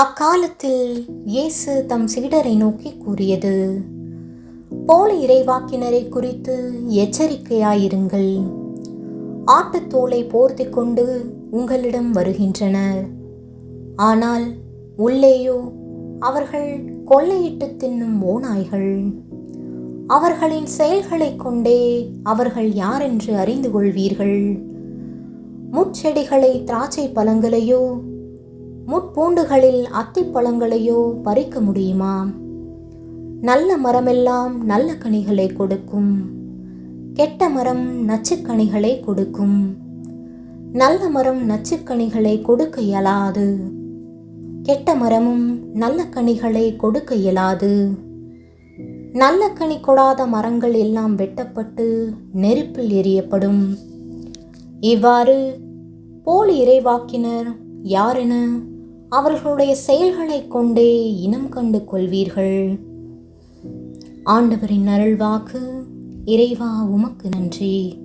அக்காலத்தில் இயேசு தம் சீடரை நோக்கி கூறியது போல இறைவாக்கினரை குறித்து எச்சரிக்கையாயிருங்கள். ஆட்டுத்தோலை போர்த்தி கொண்டு உங்களிடம் வருகின்றனர். ஆனால் உள்ளேயோ அவர்கள் கொள்ளையிட்டு தின்னும் ஓநாய்கள். அவர்களின் செயல்களைக் கொண்டே அவர்கள் யாரென்று அறிந்து கொள்வீர்கள்? முட்செடிகளை திராட்சை பழங்களையோ முட்பூண்டுகளில் அத்திப்பழங்களையோ பறிக்க முடியுமா? நல்ல மரமெல்லாம் நல்ல கனிகளை கொடுக்கும். கெட்ட மரம் நச்சுக்கனிகளை கொடுக்கும். நல்ல மரம் நச்சுக்கனிகளை கொடுக்க இயலாது. கெட்ட மரமும் நல்ல கனிகளை கொடுக்க இயலாது. நல்ல கனி கொடாத மரங்கள் எல்லாம் வெட்டப்பட்டு நெருப்பில் எரியப்படும். இவ்வாறு போலி இறைவாக்கினர் யாரென அவர்களுடைய செயல்களைக் கொண்டே இனம் கண்டு கொள்வீர்கள். ஆண்டவரின் அருள்வாக்கு இறைவா உமக்கு நன்றி.